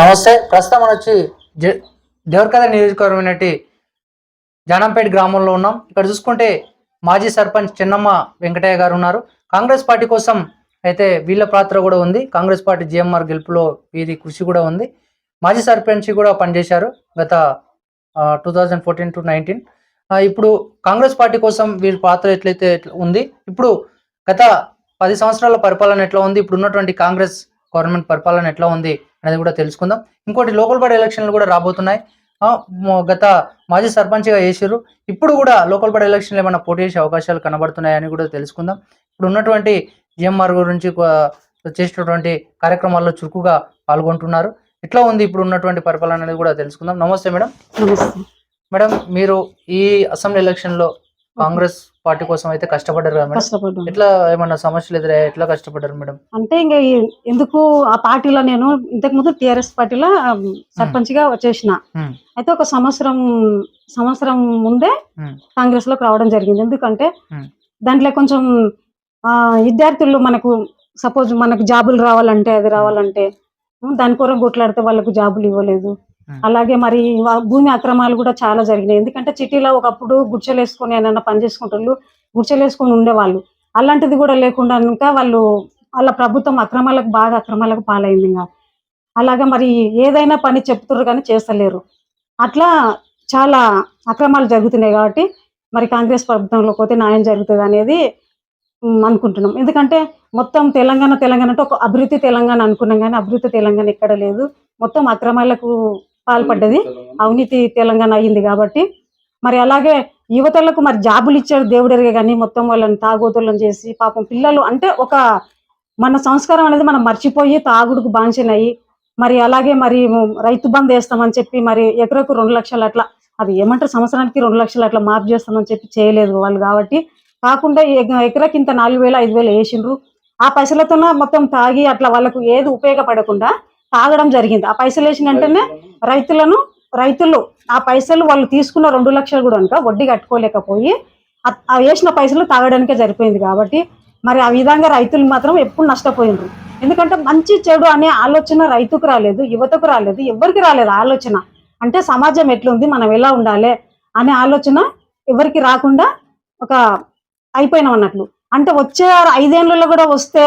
నమస్తే. ప్రస్తుతం మనం వచ్చి దేవరకథ నియోజకవర్గమైనటి జానంపేట గ్రామంలో ఉన్నాం. ఇక్కడ చూసుకుంటే మాజీ సర్పంచ్ చిన్నమ్మ వెంకటయ్య గారు ఉన్నారు. కాంగ్రెస్ పార్టీ కోసం అయితే వీళ్ళ పాత్ర కూడా ఉంది. కాంగ్రెస్ పార్టీ జిఎంఆర్ గెలుపులో వీరి కృషి కూడా ఉంది. మాజీ సర్పంచ్ కూడా పనిచేశారు గత two thousand fourteen to nineteen. ఇప్పుడు కాంగ్రెస్ పార్టీ కోసం వీరి పాత్ర ఎట్లయితే ఉంది? ఇప్పుడు గత పది సంవత్సరాల పరిపాలన ఎట్లా ఉంది? ఇప్పుడు ఉన్నటువంటి కాంగ్రెస్ గవర్నమెంట్ పరిపాలన ఎట్లా ఉంది? అనేది కూడా తెలుసుకుందాం. ఇంకోటి లోకల్ బాడీ ఎలక్షన్లు కూడా రాబోతున్నాయి. గత మాజీ సర్పంచ్గా చేసారు ఇప్పుడు కూడా లోకల్ బాడీ ఎలక్షన్లు ఏమైనా పోటీ చేసే అవకాశాలు కనబడుతున్నాయని కూడా తెలుసుకుందాం. ఇప్పుడు ఉన్నటువంటి జిఎంఆర్ గురించి ఆ, చేసేటటువంటి కార్యక్రమాల్లో చురుకుగా పాల్గొంటున్నారు. ఎట్లా ఉంది ఇప్పుడు ఉన్నటువంటి పరిపాలన అనేది కూడా తెలుసుకుందాం. నమస్తే మేడం. నమస్తే. మేడం మీరు ఈ అసెంబ్లీ ఎలక్షన్లో కాంగ్రెస్ పార్టీ కోసం అయితే కష్టపడ్డారు కదా మేడం కష్టపడ్డాను ఎట్లా ఏమన్నా సమస్యలు ఎదురయ్యాయి ఎట్లా కష్టపడ్డారు మేడం అంటే ఇంకా ఈ- ఎందుకు ఆ పార్టీలో నేను ఇంతకు ముందు టిఆర్ఎస్ పార్టీలో సర్పంచ్గా చేసిన Hmm. అయితే ఒక సంవత్సరం సంవత్సరం ముందే. కాంగ్రెస్లోకి రావడం జరిగింది ఎందుకంటే Hmm. దాంట్లో కొంచెం ఆ విద్యార్థులు మనకు సపోజ్ మనకు జాబులు రావాలంటే అది రావాలంటే దాని కొరకు కొట్లాడితే వాళ్ళకు జాబులు ఇవ్వలేదు. అలాగే మరి భూమి అక్రమాలు కూడా చాలా జరిగినాయి. ఎందుకంటే సిటీలో ఒకప్పుడు గుడ్చలు వేసుకొని ఏమైనా పని చేసుకుంటారు గుడ్చలు వేసుకొని ఉండేవాళ్ళు. అలాంటిది కూడా లేకుండా ఇంకా వాళ్ళు వాళ్ళ ప్రభుత్వం అక్రమాలకు బాగా అక్రమాలకు పాలైంది ఇంకా. అలాగా మరి ఏదైనా పని చెప్తున్నారు కానీ చేస్తలేరు. అట్లా చాలా అక్రమాలు జరుగుతున్నాయి కాబట్టి మరి కాంగ్రెస్ ప్రభుత్వంలో పోతే న్యాయం జరుగుతుంది అనేది అనుకుంటున్నాం. ఎందుకంటే మొత్తం తెలంగాణ తెలంగాణ అంటే ఒక అభివృద్ధి తెలంగాణ అనుకున్నాం కానీ అభివృద్ధి తెలంగాణ ఎక్కడ లేదు. మొత్తం అక్రమాలకు పాల్పడ్డది. అవినీతి తెలంగాణ అయ్యింది కాబట్టి. మరి అలాగే యువతలకు మరి జాబులు ఇచ్చాడు దేవుడెరిగే కానీ మొత్తం వాళ్ళని తాగోతులను చేసి పాపం పిల్లలు అంటే ఒక మన సంస్కారం అనేది మనం మర్చిపోయి తాగుడుకు బాంచినాయి మరి అలాగే మరి రైతు బంద్ వేస్తామని చెప్పి మరి ఎకరకు రెండు లక్షలు అట్లా అది ఏమంటారు? సంవత్సరానికి రెండు లక్షలు అట్లా మాఫ్ చేస్తామని చెప్పి చేయలేదు వాళ్ళు కాబట్టి. కాకుండా ఎకరకి ఎకరాకి ఇంత నాలుగు వేలు ఐదు వేలు వేసిండ్రు. ఆ పైసలతోన మొత్తం తాగి అట్లా వాళ్ళకు ఏది ఉపయోగపడకుండా తాగడం జరిగింది. ఆ పైసలు వేసిన వెంటనే రైతులను. రైతులు ఆ పైసలు వాళ్ళు తీసుకున్న రెండు లక్షలు కూడా కనుక వడ్డీ కట్టుకోలేకపోయి ఆ- ఆ వేసిన పైసలు తాగడానికే సరిపోయింది కాబట్టి మరి ఆ విధంగా రైతులు మాత్రం ఎప్పుడు నష్టపోయినరు ఎందుకంటే మంచి చెడు అనే ఆలోచన రైతుకు రాలేదు యువతకు రాలేదు ఎవరికి రాలేదు ఆలోచన. అంటే సమాజం ఎట్లుంది మనం ఎలా ఉండాలి అనే ఆలోచన ఎవరికి రాకుండా ఒక అయిపోయినాం అన్నట్లు. అంటే వచ్చే ఐదేళ్ళలో కూడా వస్తే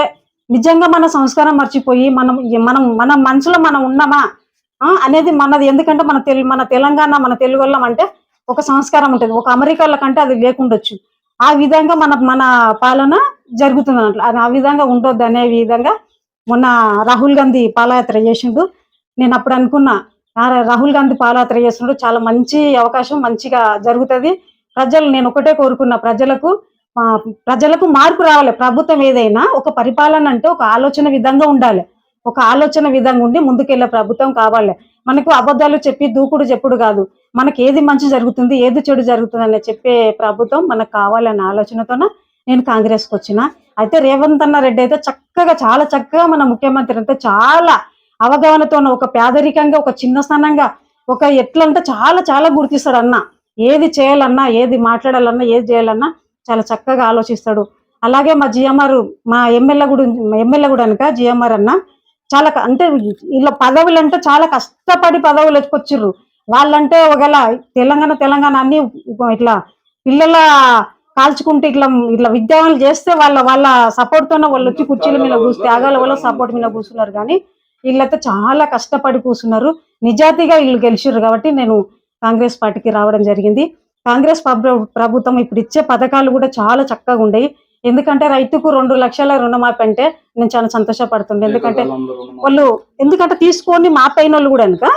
నిజంగా మన సంస్కారం మర్చిపోయి మనం మనం మన మనసులో మనం ఉన్నామా? అనేది మనది. ఎందుకంటే మన తెలు మన తెలంగాణ మన తెలుగు వాళ్ళం అంటే ఒక సంస్కారం ఉంటుంది. ఒక అమెరికాల కంటే అది లేకుండొచ్చు. ఆ విధంగా మన మన పాలన జరుగుతుంది అన్నట్లు. అది ఆ విధంగా ఉండొద్దు అనే విధంగా మొన్న రాహుల్ గాంధీ పాదయాత్ర చేసిండు. నేను అప్పుడు అనుకున్నా రాహుల్ గాంధీ పాదయాత్ర చేస్తున్నాడు చాలా మంచి అవకాశం మంచిగా జరుగుతుంది. ప్రజలు నేను ఒకటే కోరుకున్నా ప్రజలకు ప్రజలకు మార్పు రావాలి. ప్రభుత్వం ఏదైనా ఒక పరిపాలన అంటే ఒక ఆలోచన విధంగా ఉండాలి. ఒక ఆలోచన విధంగా ఉండి ముందుకెళ్ళే ప్రభుత్వం కావాలి. మనకు అబద్ధాలు చెప్పి దూకుడు చెప్పుడు కాదు. మనకి ఏది మంచి జరుగుతుంది ఏది చెడు జరుగుతుంది అని చెప్పే ప్రభుత్వం మనకు కావాలనే ఆలోచనతోన నేను కాంగ్రెస్కి వచ్చిన. అయితే రేవంత్ అన్న రెడ్డి అయితే చక్కగా చాలా చక్కగా మన ముఖ్యమంత్రి అయితే చాలా అవగాహనతో ఒక పేదరికంగా ఒక చిన్న స్థానంగా ఒక ఎట్లంటే చాలా చాలా గుర్తిస్తాడు అన్న. ఏది చేయాలన్నా ఏది మాట్లాడాలన్నా ఏది చేయాలన్నా చాలా చక్కగా ఆలోచిస్తాడు. అలాగే మా జిఎంఆర్ మా ఎమ్మెల్యే కూడా ఎమ్మెల్యే కూడా అనక జిఎంఆర్ అన్న చాలా అంటే ఇలా పదవులు అంటే చాలా కష్టపడి పదవులు ఎత్తుకొచ్చిర్రు. వాళ్ళంటే ఒకవేళ తెలంగాణ తెలంగాణ అన్ని ఇట్లా పిల్లల కాల్చుకుంటే ఇట్లా ఇట్లా విద్యావాళ్ళు చేస్తే వాళ్ళ వాళ్ళ సపోర్ట్ తోనే వాళ్ళు వచ్చి కుర్చీల మీద కూస్తే త్యాగాల వల్ల సపోర్ట్ మీద కూర్చున్నారు కానీ వీళ్ళైతే చాలా కష్టపడి కూర్చున్నారు. నిజాతిగా వీళ్ళు గెలిచిర్రు కాబట్టి నేను కాంగ్రెస్ పార్టీకి రావడం జరిగింది. కాంగ్రెస్ ప్రభు- ప్రభుత్వం ఇప్పుడు ఇచ్చే పథకాలు కూడా చాలా చక్కగా ఉండేవి ఎందుకంటే రైతుకు రెండు లక్షల రుణమాఫీ అంటే నేను చాలా సంతోషపడుతుండే. ఎందుకంటే వాళ్ళు ఎందుకంటే తీసుకొని మాపైన వాళ్ళు కూడా కనుక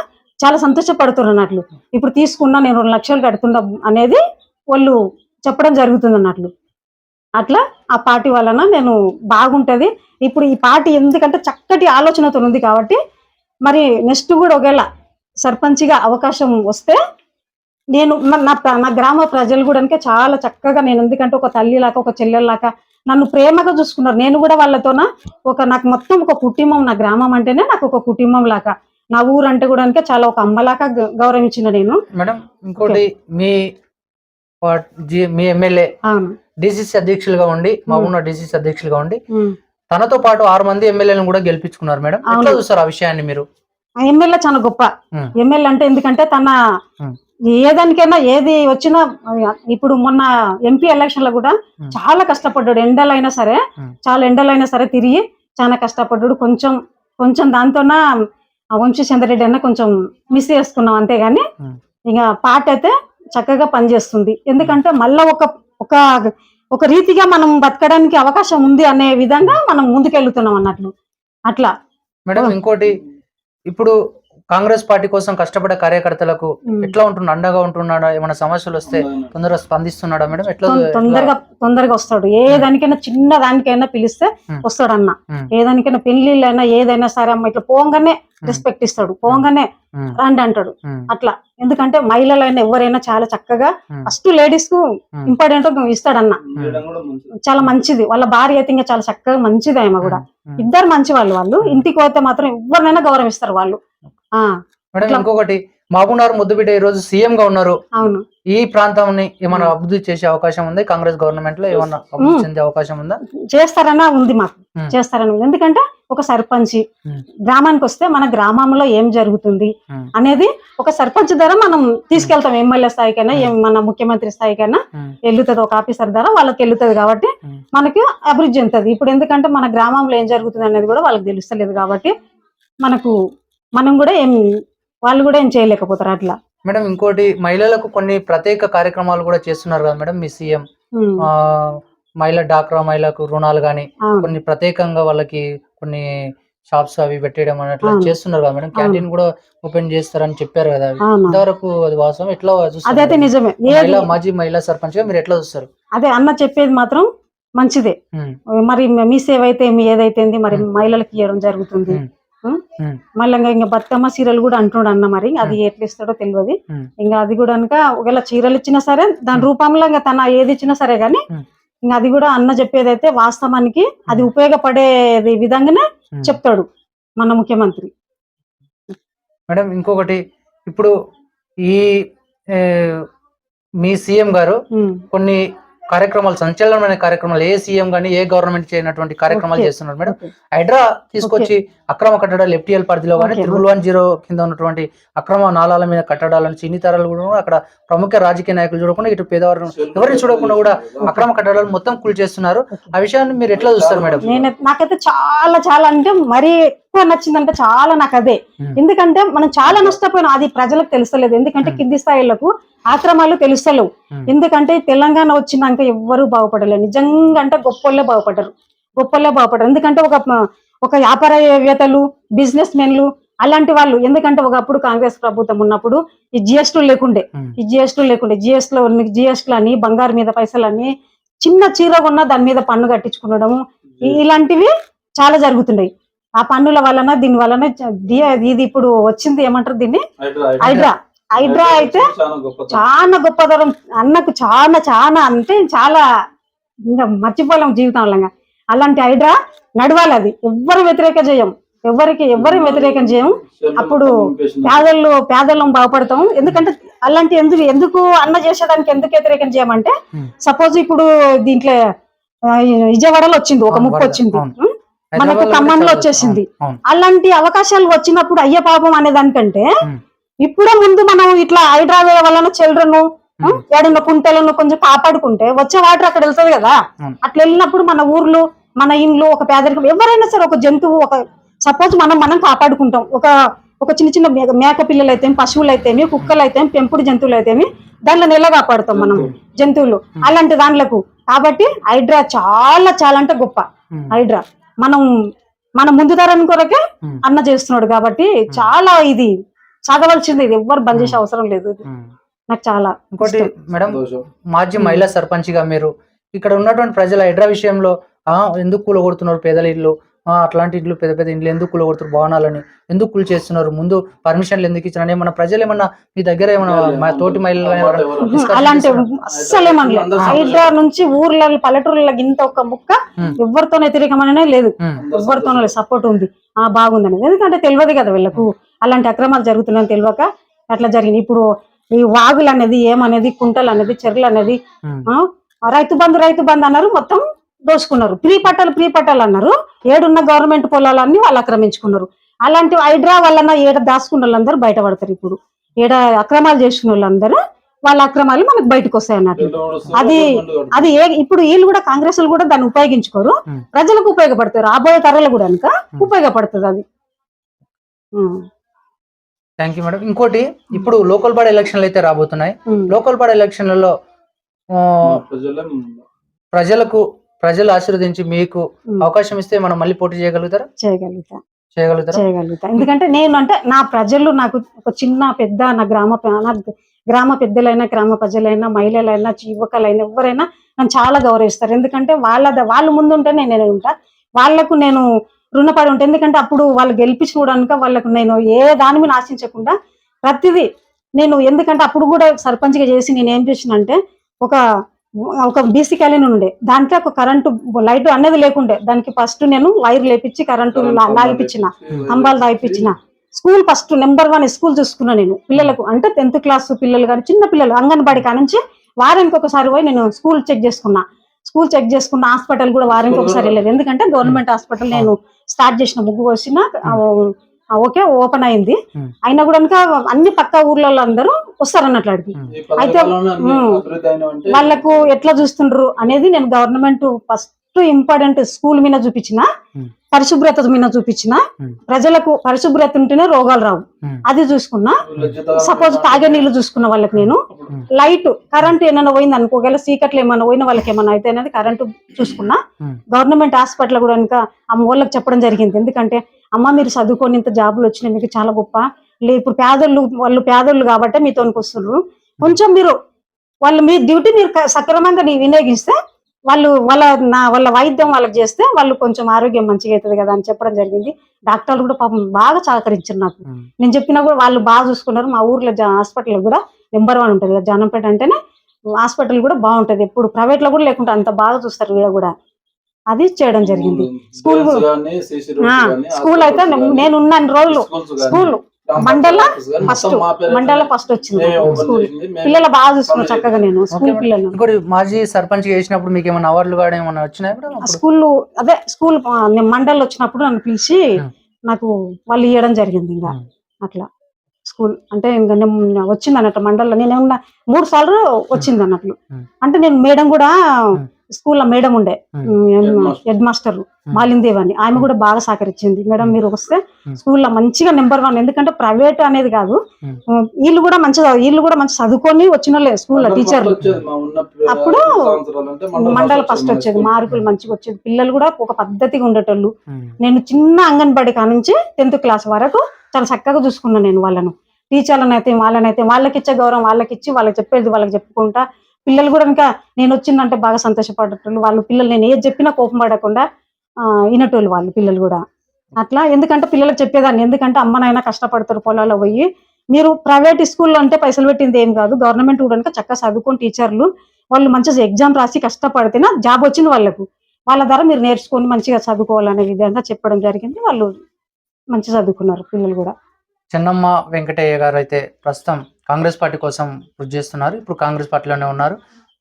చాలా సంతోషపడుతున్నారు అన్నట్లు. ఇప్పుడు తీసుకున్నా నేను రెండు లక్షలు కడుతున్నా అనేది వాళ్ళు చెప్పడం జరుగుతుంది అన్నట్లు. అట్లా ఆ పార్టీ వలన నేను బాగుంటది. ఇప్పుడు ఈ పార్టీ ఎందుకంటే చక్కటి ఆలోచనతో ఉంది కాబట్టి మరి నెక్స్ట్ కూడా ఒకవేళ సర్పంచ్గా అవకాశం వస్తే నేను నా- నా గ్రామ ప్రజలు కూడా చాలా చక్కగా నేను ఎందుకంటే ఒక తల్లిలాగా ఒక చెల్లెల్లాగా నన్ను ప్రేమగా చూసుకున్నారు. నేను కూడా వాళ్ళతోన ఒక నాకు మొత్తం ఒక కుటుంబం నా గ్రామం అంటేనే నాకు ఒక కుటుంబం లాగా నా ఊరు అంటే కూడా చాలా ఒక అమ్మలాగా గౌరవించిన నేను. మేడం ఇంకోటి మీ మీ ఎమ్మెల్యే డిసిసి అధ్యక్షులుగా ఉండి మహబూబ్నగర్ డిసిసి అధ్యక్షులుగా ఉండి. తనతో పాటు ఆరు మంది ఎమ్మెల్యేలను కూడా గెలిపించుకున్నారు మేడం. ఎట్లా. చూస్తారు ఆ విషయాన్ని మీరు? ఎమ్మెల్యే చాలా గొప్ప. ఎమ్మెల్యే అంటే ఎందుకంటే తన ఉమ్. ఏ దానికైనా ఏది వచ్చినా ఇప్పుడు మొన్న ఎంపీ ఎలక్షన్లో కూడా. చాలా కష్టపడ్డాడు ఎండలైనా సరే. చాలా ఎండలైనా సరే తిరిగి చాలా కష్టపడ్డాడు కొంచెం కొంచెం దాంతోన వంశీ చంద్రెడ్డి అన్న కొంచెం మిస్ చేసుకున్నాం అంతేగాని. ఇక పాట అయితే చక్కగా పనిచేస్తుంది ఎందుకంటే మళ్ళా ఒక ఒక ఒక రీతిగా మనం బతకడానికి అవకాశం ఉంది అనే విధంగా మనం ముందుకెళ్తున్నాం అన్నట్లు అట్లా మేడం. ఇంకోటి ఇప్పుడు కాంగ్రెస్ పార్టీ కోసం కష్టపడే కార్యకర్తలకు. ఎట్లా ఉంటున్నా అండగా ఉంటున్నాడా ఏమైనా సమస్యలు వస్తే తొందరగా స్పందిస్తున్నాడా మేడం? ఎట్లా తొందరగా తొందరగా వస్తాడు. ఏ దానికైనా చిన్న దానికైనా పిలిస్తే. వస్తాడు అన్న. ఏ దానికైనా పెళ్ళిళ్ళైనా ఏదైనా సరే అమ్మ ఇట్లా పోగానే రెస్పెక్ట్ ఇస్తాడు. పోగానే రండి అంటాడు. అట్లా. ఎందుకంటే మహిళలైనా ఎవరైనా చాలా చక్కగా ఫస్ట్ లేడీస్కు ఇంపార్టెంట్ ఇస్తాడన్న. చాలా మంచిది. వాళ్ళ భార్య అయితే ఇంకా చాలా చక్కగా మంచిది ఆమె కూడా. ఇద్దరు మంచి వాళ్ళు. వాళ్ళు ఇంటికి పోతే మాత్రం ఎవరినైనా గౌరవిస్తారు వాళ్ళు. మేడం ఇంకొకటి మహబూబ్నగర్ ముద్దుబిడ్డ ఈ రోజు సీఎం గా ఉన్నారు. అవును. ఈ ప్రాంతాన్ని ఏమైనా అభివృద్ధి చేసే అవకాశం ఉంది? కాంగ్రెస్ గవర్నమెంట్లో అభివృద్ధి ఉమ్. చెందే అవకాశం ఉందా? చేస్తారనా ఉంది మాకు. చేస్తారని ఉంది. ఎందుకంటే ఒక సర్పంచి. గ్రామానికి వస్తే మన గ్రామంలో ఏం జరుగుతుంది అనేది ఒక సర్పంచ్ ద్వారా మనం తీసుకెళ్తాం. ఎమ్మెల్యే స్థాయికైనా మన ముఖ్యమంత్రి స్థాయికైనా వెళ్తుంది ఒక ఆఫీసర్ ద్వారా వాళ్ళకి వెళ్తుంది కాబట్టి. మనకి అభివృద్ధి చెందుతుంది. ఇప్పుడు ఎందుకంటే మన గ్రామంలో ఏం జరుగుతుంది అనేది కూడా వాళ్ళకి తెలుస్తలేదు కాబట్టి మనకు మనం కూడా ఏం వాళ్ళు కూడా ఏం చేయలేకపోతారు అట్లా. మేడం ఇంకోటి మహిళలకు కొన్ని ప్రత్యేక కార్యక్రమాలు కూడా చేస్తున్నారు కదా మేడం మీ సీఎం. మహిళ డాక్రా మహిళలకు రుణాలు కానీ. కొన్ని ప్రత్యేకంగా వాళ్ళకి కొన్ని షాప్స్ అవి పెట్టడం అట్లా. చేస్తున్నారు కదా మేడం. క్యాంటీన్ కూడా ఓపెన్ చేస్తారని చెప్పారు కదా ఇంతవరకు అది వాస్తవం? ఎట్లా అదైతే? నిజమే. మాజీ మహిళా సర్పంచ్గా మీరు ఎట్లా చూస్తారు? అదే అన్న చెప్పేది మాత్రం మంచిదే. మరి మీ సేవ అయితే ఏదైతే మరి. మహిళలకు ఇవ్వడం జరుగుతుంది. మళ్ళీ ఇంకా బతుకమ్మ చీరలు కూడా అంటున్నాడు అన్న మరి అది ఎట్లా ఇస్తాడో తెలియదు. ఇంకా అది కూడా కనుక ఒకవేళ చీరలు ఇచ్చినా సరే దాని. రూపంలో ఇంకా తన ఏది ఇచ్చినా సరే గానీ. ఇంకా అది కూడా అన్న చెప్పేదైతే వాస్తవానికి అది ఉమ్. ఉపయోగపడేది విధంగానే. చెప్తాడు మన ముఖ్యమంత్రి మేడం ఇంకొకటి ఇప్పుడు ఈ మీ సీఎం గారు. కొన్ని కార్యక్రమాలు సంచలనమైన కార్యక్రమాలు ఏ సీఎం గానీ ఏ గవర్నమెంట్ చేయనటువంటి కార్యక్రమాలు. చేస్తున్నారు మేడం. హైడ్రా తీసుకొచ్చి అక్రమ కట్టడాలు ఎఫ్టీఎల్ పరిధిలో కానీ. త్రిబుల్ వన్ జీరో కింద ఉన్నటువంటి అక్రమ నాలాల మీద కట్టడాలను చిన్ని తరాలు కూడా అక్కడ ప్రముఖ రాజకీయ నాయకులు చూడకుండా ఇటు పేదవారు ఎవరిని చూడకుండా కూడా అక్రమ కట్టడాలు మొత్తం కూల్ చేస్తున్నారు ఆ విషయాన్ని మీరు ఎట్లా చూస్తారు మేడం నేను నాకైతే చాలా చాలా అంటే మరీ ఎక్కువ నచ్చిందంటే చాలా నాకు అదే. ఎందుకంటే మనం చాలా నష్టపోయినాం. అది ప్రజలకు తెలుస్తలేదు. ఎందుకంటే. కింది స్థాయిలకు ఆక్రమాలు తెలుస్తలేవు. ఎందుకంటే తెలంగాణ వచ్చినాక ఎవ్వరు బాగుపడలేదు. నిజంగా అంటే గొప్పోళ్ళే బాగుపడ్డారు గొప్పోళ్ళే బాగుపడ్డారు ఎందుకంటే ఒక ఒక వ్యాపారవేత్తలు బిజినెస్ మెన్లు అలాంటి వాళ్ళు. ఎందుకంటే ఒకప్పుడు కాంగ్రెస్ ప్రభుత్వం ఉన్నప్పుడు ఈ జిఎస్టీ లేకుండే. ఈ జిఎస్టీ లేకుండే. జిఎస్టీ లో జిఎస్టీ అని బంగారు మీద పైసలని చిన్న చీర కొన్నా దాని మీద పన్ను కట్టించుకునడము. ఈ- ఇలాంటివి చాలా జరుగుతున్నాయి ఆ పన్నుల వలన దీని వలన ఇది ఇప్పుడు వచ్చింది ఏమంటారు దీన్ని? హైడ్రా హైడ్రా. అయితే చాలా గొప్పతరం అన్నకు చాలా చాలా అంటే చాలా ఇంకా మర్చిపోలేం జీవితంలో. అలాంటి హైడ్రా నడవాలి అది. ఎవ్వరు వ్యతిరేక చేయం ఎవరికి ఎవరి వ్యతిరేకం చేయం అప్పుడు పేదలు పేదలం బాగుపడతాం. ఎందుకంటే అలాంటి ఎందుకు ఎందుకు అన్న చేసేదానికి ఎందుకు వ్యతిరేకం చేయమంటే Hmm. సపోజ్ ఇప్పుడు దీంట్లో విజయవాడలో వచ్చింది ఒక ముప్పు వచ్చింది? మనకు ఖమ్మంలో వచ్చేసింది. అలాంటి అవకాశాలు వచ్చినప్పుడు అయ్యే పాపం అనే దానికంటే. ఇప్పుడే ముందు మనం ఇట్లా హైదరాబాద్ వలన చిల్డ్రన్. ఏడన్న కుంటలను కొంచెం కాపాడుకుంటే వచ్చే వాటర్ అక్కడ వెళ్తుంది కదా. అట్లా వెళ్ళినప్పుడు మన ఊర్లు మన ఇండ్లు ఒక పేదరికం ఎవరైనా సరే ఒక జంతువు ఒక సపోజ్ మనం మనం కాపాడుకుంటాం ఒక ఒక చిన్న చిన్న మేక పిల్లలు అయితే పశువులు అయితేమి కుక్కలు అయితే పెంపుడు జంతువులు అయితేమి దాంట్లో నెల కాపాడుతాం మనం జంతువులు అలాంటి దాంట్లకు కాబట్టి హైడ్రా చాలా చాలా అంటే గొప్ప. హైడ్రా మనం మన ముందు తరం కొరకే. అన్న చేస్తున్నాడు కాబట్టి చాలా ఇది చదవలసింది ఇది ఎవ్వరు బంద్ చేసే అవసరం లేదు ఇది. నాకు చాలా ఇంకోటి. మేడం మాజీ. మహిళా సర్పంచ్గా మీరు ఇక్కడ ఉన్నటువంటి ప్రజల హైడ్రా విషయంలో ఆ ఎందుకు కూలగొడుతున్నారు పేదల ఇల్లు అట్లాంటి ఇల్లు పెద్ద పెద్ద ఇండ్లు ఎందుకు కూలగొడుతున్నారు భవనాలని? ఎందుకు కూల్ చేస్తున్నారు? ముందు పర్మిషన్లు ఎందుకు ఇచ్చినారు? ఏమన్నా ప్రజలు ఏమన్నా మీ దగ్గర ఏమన్నా మా తోటి మహిళలు అలాంటి చేస్తారా? అస్సలు ఏమనలేదు హైడ్రా నుంచి ఊర్ల పల్లెటూర్ల ఇంత ఒక ముక్క. ఎవరితో వ్యతిరేకమనే లేదు. ఎవరితోనూ లేదు. సపోర్ట్ ఉంది. ఆ బాగుందని ఎందుకంటే తెలియదు కదా వీళ్ళకు. అలాంటి అక్రమాలు జరుగుతున్నాయని తెలియక అట్లా జరిగింది. ఇప్పుడు ఈ వాగులు అనేది ఏమనేది కుంటలు అనేది చెర్లు అనేది రైతు బంధు రైతు బంధు అన్నారు మొత్తం. దోసుకున్నారు. ప్రీ పట్టాలు ప్రీ పట్టాలు అన్నారు. ఏడున్న గవర్నమెంట్ పొలాలన్నీ వాళ్ళు ఆక్రమించుకున్నారు. అలాంటి హైడ్రా వలన ఏడ దాచుకున్న వాళ్ళందరూ బయటపడతారు ఇప్పుడు. ఏడ అక్రమాలు చేసుకున్న వాళ్ళందరూ వాళ్ళ అక్రమాలు మనకు బయటకు వస్తాయి అన్నట్లు అది అది ఏ ఇప్పుడు వీళ్ళు కూడా కాంగ్రెస్ కూడా దాన్ని ఉపయోగించుకోరు. ప్రజలకు ఉపయోగపడతారు రాబోయే తరాలు కూడా కనుక. ఉపయోగపడుతుంది అది. థ్యాంక్ యూ మేడం ఇంకోటి ఇప్పుడు లోకల్ బాడీ ఎలక్షన్లు అయితే రాబోతున్నాయి. లోకల్ బాడీ ఎలక్షన్లలో ప్రజలకు ప్రజలు ఆశీర్వదించి మీకు. అవకాశం ఇస్తే మనం మళ్ళీ పోటీ చేయగలుగుతారా? చేయగలుగుతా. చేయగలుగుతారా? చేయగలుగుతా. ఎందుకంటే నేను అంటే నా ప్రజలు నాకు ఒక చిన్న పెద్ద నా గ్రామ నా గ్రామ పెద్దలైనా గ్రామ ప్రజలైనా మహిళలైనా యువకులైనా ఎవరైనా నన్ను చాలా గౌరవిస్తారు. ఎందుకంటే వాళ్ళ వాళ్ళ ముందు ఉంటేనే నేను ఉంటా. వాళ్ళకు నేను రుణపడి ఉంటా. ఎందుకంటే అప్పుడు వాళ్ళు గెలిపించుకోవడానికి వాళ్ళకు నేను ఏ దాని మీద ఆశించకుండా ప్రతిదీ నేను ఎందుకంటే అప్పుడు కూడా సర్పంచ్గా చేసి నేను ఏం చేసిన అంటే ఒక ఒక బీసీ క్యాలెన్ ఉండే దాంట్లో ఒక కరెంటు లైట్ అనేది లేకుండే. దానికి ఫస్ట్ నేను వైర్ లేపించి కరెంటు లాగిపించిన అంబాలు తాగిపించిన school first number one school చూసుకున్నా నేను. పిల్లలకు అంటే టెన్త్ క్లాస్ పిల్లలు కానీ చిన్న పిల్లలు అంగన్వాడీ కానుంచి వారానికి ఒకసారి పోయి నేను స్కూల్ చెక్ చేసుకున్నా. స్కూల్ చెక్ చేసుకున్న హాస్పిటల్ కూడా వారానికి ఒకసారి వెళ్ళలేదు ఎందుకంటే గవర్నమెంట్ హాస్పిటల్ నేను స్టార్ట్ చేసిన ముగ్గు వచ్చిన ఓకే ఓపెన్ అయింది. అయినా కూడా అన్ని పక్క ఊర్లలో అందరూ వస్తారు అన్నట్లు అడిగి అయితే, వాళ్ళకు ఎట్లా చూస్తుండ్రు అనేది నేను గవర్నమెంట్ ఫస్ట్ ఇంపార్టెంట్ స్కూల్ మీద చూపించిన. పరిశుభ్రత మీద చూపించిన. ప్రజలకు పరిశుభ్రత ఉంటేనే రోగాలు రావు. అది చూసుకున్నా సపోజ్ తాగే నీళ్ళు చూసుకున్న వాళ్ళకి నేను. లైట్ కరెంట్ ఏమైనా పోయింది అనుకో ఒకవేళ సీకట్లు ఏమైనా పోయిన వాళ్ళకి ఏమైనా అయితే అనేది కరెంట్ చూసుకున్నా. గవర్నమెంట్ హాస్పిటల్ కూడా ఇంకా అమ్మ వాళ్ళకి చెప్పడం జరిగింది ఎందుకంటే అమ్మ మీరు చదువుకొని ఇంత జాబులు వచ్చినాయి మీకు చాలా గొప్ప లే ఇప్పుడు పేదోళ్ళు వాళ్ళు పేదోళ్ళు కాబట్టి మీతోనికి వస్తున్నారు కొంచెం మీరు వాళ్ళు మీ డ్యూటీ మీరు సక్రమంగా నీ వినియోగిస్తే వాళ్ళు వాళ్ళ నా వాళ్ళ వైద్యం వాళ్ళకి చేస్తే వాళ్ళు కొంచెం ఆరోగ్యం మంచిగా అవుతుంది కదా అని చెప్పడం జరిగింది. డాక్టర్లు కూడా పాపం బాగా సహకరించారు నాకు. నేను చెప్పినా కూడా వాళ్ళు బాగా చూసుకున్నారు. మా ఊర్లో హాస్పిటల్ కూడా నెంబర్ వన్ ఉంటుంది కదా జానంపేట అంటేనే హాస్పిటల్ కూడా బాగుంటది. ఎప్పుడు ప్రైవేట్లో కూడా లేకుండా అంత బాగా చూస్తారు వీడ కూడా. అది చేయడం జరిగింది. స్కూల్ స్కూల్ అయితే నేను ఉన్న రోజులు. స్కూల్ మండల ఫస్ట్ మండల ఫస్ట్ వచ్చింది స్కూల్ పిల్లలు బాగా చూసుకున్నారు చక్కగా నేను స్కూల్ పిల్లలు ఇంకోటి మాజీ సర్పంచ్ చేసినప్పుడు మీకు ఏమైనా అవార్డులు కూడా ఏమైనా వచ్చినాయి? స్కూల్ అదే స్కూల్ మండల్ వచ్చినప్పుడు నన్ను పిలిచి. నాకు వాళ్ళు ఇవ్వడం జరిగింది ఇంకా. అట్లా స్కూల్ అంటే ఇంకా నేను వచ్చింది అన్నట్టు మండల్లో నేను ఏమన్నా మూడు సార్లు వచ్చింది అన్నట్లు. అంటే నేను మేడం కూడా. స్కూల్లో మేడం ఉండే. హెడ్ మాస్టర్ మాలిందేవ్ అని ఆమె కూడా బాగా సహకరించింది. మేడం మీరు వస్తే. స్కూల్లో మంచిగా నెంబర్ వన్ ఎందుకంటే ప్రైవేట్ అనేది కాదు. వీళ్ళు కూడా మంచిగా వీళ్ళు కూడా మంచి చదువుకొని వచ్చిన వాళ్ళే స్కూల్లో టీచర్లు. అప్పుడు మండల ఫస్ట్ వచ్చేది. మార్కులు మంచిగా వచ్చేది. పిల్లలు కూడా ఒక పద్ధతిగా ఉండేటోళ్ళు. నేను చిన్న అంగన్వాడీ కా నుంచి టెన్త్ క్లాస్ వరకు చాలా చక్కగా చూసుకున్నాను నేను వాళ్ళను. టీచర్లను అయితే వాళ్ళనైతే వాళ్ళకి ఇచ్చే గౌరవం వాళ్ళకి ఇచ్చి వాళ్ళకి చెప్పేది వాళ్ళకి చెప్పుకుంటా పిల్లలు కూడా ఇంకా నేను వచ్చిందంటే బాగా సంతోషపడేటోళ్ళు వాళ్ళు పిల్లలు నేను ఏది చెప్పినా కోపం పడకుండా వినటోళ్ళు వాళ్ళు పిల్లలు కూడా. అట్లా ఎందుకంటే పిల్లలకు చెప్పేదాన్ని. ఎందుకంటే అమ్మనైనా కష్టపడతారు పొలాల్లో పోయి. మీరు ప్రైవేట్ స్కూల్లో అంటే పైసలు పెట్టింది ఏం కాదు. గవర్నమెంట్ కూడా చక్కగా చదువుకొని టీచర్లు వాళ్ళు మంచిగా ఎగ్జామ్ రాసి కష్టపడితేనే జాబ్ వచ్చింది వాళ్ళకు. వాళ్ళ ద్వారా మీరు నేర్చుకొని మంచిగా చదువుకోవాలనే విధంగా చెప్పడం జరిగింది. వాళ్ళు మంచిగా చదువుకున్నారు పిల్లలు కూడా. చెన్నమ్మ వెంకటయ్య గారు అయితే ప్రస్తుతం కాంగ్రెస్ పార్టీ కోసం కృషి చేస్తున్నారు. ఇప్పుడు కాంగ్రెస్ పార్టీలోనే ఉన్నారు.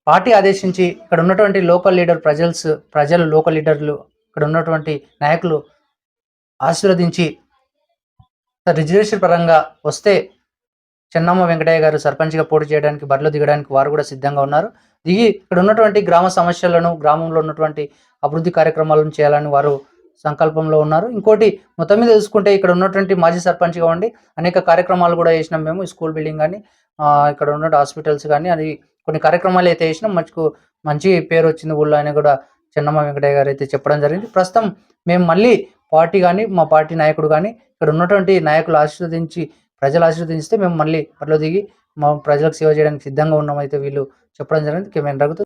పార్టీ ఆదేశించి ఇక్కడ ఉన్నటువంటి లోకల్ లీడర్ ప్రజల్స్ ప్రజలు లోకల్ లీడర్లు ఇక్కడ ఉన్నటువంటి నాయకులు ఆశీర్వదించి రిజర్వేషన్ పరంగా వస్తే చెన్నమ్మ వెంకటయ్య గారు సర్పంచ్గా పోటీ చేయడానికి బరిలో దిగడానికి వారు కూడా సిద్ధంగా ఉన్నారు. దిగి ఇక్కడ ఉన్నటువంటి గ్రామ సమస్యలను గ్రామంలో ఉన్నటువంటి అభివృద్ధి కార్యక్రమాలను చేయాలని వారు సంకల్పంలో ఉన్నారు. ఇంకోటి మొత్తం మీద చూసుకుంటే ఇక్కడ ఉన్నటువంటి మాజీ సర్పంచ్గా ఉండి అనేక కార్యక్రమాలు కూడా చేసినాం మేము స్కూల్ బిల్డింగ్ కానీ ఇక్కడ ఉన్న హాస్పిటల్స్ కానీ అది కొన్ని కార్యక్రమాలు అయితే చేసినాం. మంచి మంచి పేరు వచ్చింది ఊళ్ళో అని కూడా చెన్నమ్మ వెంకటయ్య గారు అయితే చెప్పడం జరిగింది. ప్రస్తుతం మేము మళ్ళీ పార్టీ కానీ మా పార్టీ నాయకుడు కానీ ఇక్కడ ఉన్నటువంటి నాయకులు ఆశీర్వదించి ప్రజలు ఆశీర్వదించితే మేము మళ్ళీ బరిలో దిగి మా ప్రజలకు సేవ చేయడానికి సిద్ధంగా ఉన్నామైతే వీళ్ళు చెప్పడం జరిగింది. కెమెరా రఘుతో